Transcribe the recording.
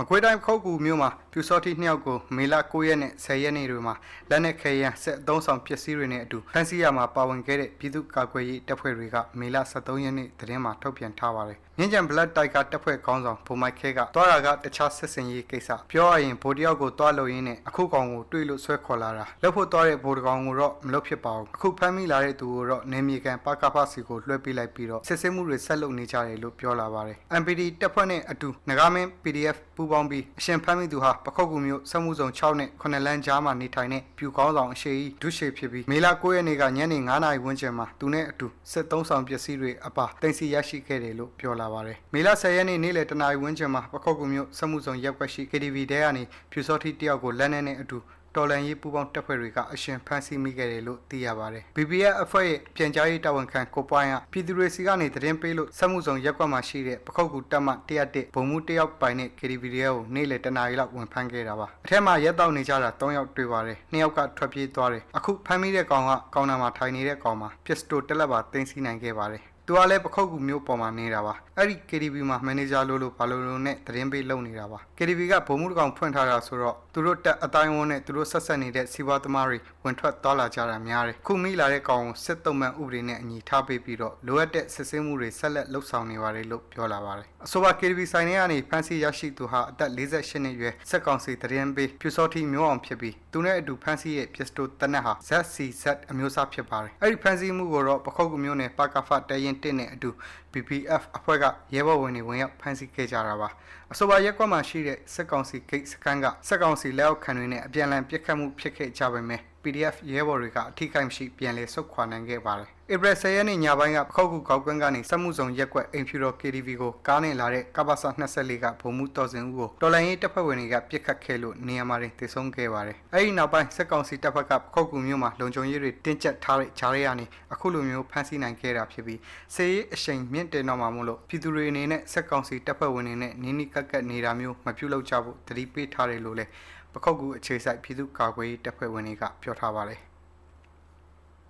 မကွေးတိုင်းခုတ်ကူမြို့မှာပြူစောတိနှစ်ယောက်ကိုမေလ9ရက်နဲ့10ရက်နေ့တွေမှာလက်နက်ခဲယမ်းဆက်အသုံးဆောင်ပစ္စည်းတွေနဲ့အတူဖမ်းဆီးရမှာပါဝင်ခဲ့တဲ့ပြည်သူ့ကာကွယ်ရေးတပ်ဖွဲ့တွေကမေလ13ရက်နေ့သတင်းမှာထုတ်ပြန်ထားပါတယ်။မြင်းကြံ Black Tiger တပ်ဖွဲ့ခေါင်းဆောင်ဗိုလ်မိုက်ခဲကတွားတာကတခြားဆက်စင်ရေးကိစ္စပြောရရင်ဗိုလ်တယောက်ကိုတွားလို့ရင်းနဲ့အခုကောင်ကိုတွေ့လို့ဆွဲခေါ်လာတာလက်ဖို့တွားတဲ့ဗိုလ်တကောင်ကိုတော့မလုပ်ဖြစ်ပါဘူး။အခုဖမ်းမိလာတဲ့သူကိုတော့နေမြေကန်ပကဖစီကိုလွှဲပေးလိုက်ပြီးတော့စစ်စစ်မှုတွေဆက်လုပ်နေကြတယ်လို့ပြောလာပါတယ်။ MPD တပ်ဖွဲ့နဲ့အတူငကားမင်း PDF ပူးပေါင်းပြီးအရှင်ဖမ်းမိသူဟာပခုတ်ကူမျိုးစက်မှုဆောင်6နဲ့9လမ်းကြားမှာနေထိုင်တဲ့ပြူကောင်းဆောင်အရှိကြီးဒုရှိဖြစ်ပြီးမေလ9ရက်နေ့ကညနေ9နာရီဝန်းကျင်မှာသူနဲ့အတူစစ်သုံးဆောင်ပစ္စည်းတွေအပါတင်စီရရှိခဲ့တယ်လို့ပြောလာပါတယ်။မေလ10ရက်နေ့နေ့လယ်တနာရီဝန်းကျင်မှာပခုတ်ကူမျိုးစက်မှုဆောင်ရက်ွက်ရှိ KTV တဲကနေဖြူစောတိတယောက်ကိုလက်နက်နဲ့အတူ တော်လန်ရေးပူပေါင်းတပ်ဖွဲ့တွေကအရှင်ဖမ်းဆီးမိခဲ့တယ်လို့သိရပါတယ်။ BBF အဖွဲ့ရဲ့ပြန်ကြားရေးတာဝန်ခံကိုပွိုင်းကပြည်သူတွေစီကနေသတင်းပေးလို့စက်မှုဆောင်ရက်ကွက်မှာရှိတဲ့ပခုတ်ကူတပ်မ101ဘုံမှုတယောက်ပိုင်တဲ့ KTV ရဲကိုနေ့လယ်တနာရီလောက်ဝင်ဖမ်းခဲ့တာပါ။အထက်မှာရက်တောက်နေကြတာ3ယောက်တွေ့ပါတယ်။2ယောက်ကထွက်ပြေးသွားတယ်။အခုဖမ်းမိတဲ့ကောင်ကကောင်နာမှာထိုင်နေတဲ့ကောင်မှာပစ္စတိုတက်လက်ပါတင်စီနိုင်ခဲ့ပါတယ်။ သူကလည်းပခုတ်ကူမျိုးပေါ်မှာနေတာပါအဲ့ဒီ KDB မှာမန်နေဂျာလို့လို့ဘာလို့လို့နဲ့သတင်းပေးလုပ်နေတာပါ KDB ကဗိုလ်မှူးတကောင်ဖွင့်ထားတာဆိုတော့သူတို့တက်အတိုင်းဝန်းနဲ့သူတို့ဆက်ဆက်နေတဲ့စီးပွားသမားတွေဝင်ထွက်သွားလာကြတာများတယ်ခုမိလာတဲ့ကောင်ကိုစစ်တုံးမှန်ဥပဒေနဲ့အညီထားပေးပြီးတော့လိုအပ်တဲ့စစ်ဆေးမှုတွေဆက်လက်လှုပ်ဆောင်နေပါတယ်လို့ပြောလာပါတယ်အဆိုပါ KDB ဆိုင်ထဲကနေဖမ်းဆီးရရှိသူဟာအသက်48နှစ်အရွယ်စက်ကောင်စီသတင်းပေးပြူစောတိမျိုးအောင်ဖြစ်ပြီးသူနဲ့အတူဖမ်းဆီးရဲ့ပစ္စတိုတနက်ဟာ ZCZ အမျိုးအစားဖြစ်ပါတယ်အဲ့ဒီဖမ်းဆီးမှုကိုတော့ပခုတ်ကူမျိုးနဲ့ပကဖတရင်တစ်နဲ့အတူ BPF အဖွဲ့ကရဲဘော်ဝင်တွေဝင်ရောက်ဖမ်းဆီးခဲ့ကြတာပါအဆိုပါရက်ကွက်မှာရှိတဲ့စက်ကောင်စီဂိတ်စခန်းကစက်ကောင်စီလက်အောက်ခံတွေနဲ့အပြန်အလှန်ပစ်ခတ်မှုဖြစ်ခဲ့ကြပါမယ် PDF ရဲဘော်တွေကအထိခိုက်မရှိပြန်လည်ဆုတ်ခွာနိုင်ခဲ့ပါတယ် ဧပြီ10ရက်နေ့ညပိုင်းကပခုတ်ကူကောက်ကွင်းကနေစက်မှုဆောင်ရက်ကွက်အိမ်ဖြူတော် KTV ကိုကားနဲ့လာတဲ့ကပ္ပစ24ကဗိုလ်မှူးတော်စင်ဦးကိုတော်လိုင်းရေးတပ်ဖွဲ့ဝင်တွေကပြစ်ခတ်ခဲ့လို့နေရာမှာတင်တည်ဆုံးခဲ့ပါတယ်။အဲဒီနောက်ပိုင်းစက်ကောင်စီတပ်ဖွဲ့ကပခုတ်ကူမြို့မှာလုံခြုံရေးတွေတင်းကျပ်ထားတဲ့ဂျားရဲကနေအခုလိုမျိုးဖမ်းဆီးနိုင်ခဲ့တာဖြစ်ပြီးစေရေးအရှိန်မြင့်တင်တော့မှာမို့လို့ပြည်သူတွေအနေနဲ့စက်ကောင်စီတပ်ဖွဲ့ဝင်တွေနဲ့နီးနီးကပ်ကပ်နေတာမျိုးမပြုလုပ်ကြဖို့တတိပေးထားတယ်လို့လည်းပခုတ်ကူအခြေစိုက်ပြည်သူ့ကာကွယ်ရေးတပ်ဖွဲ့ဝင်တွေကပြောထားပါတယ်။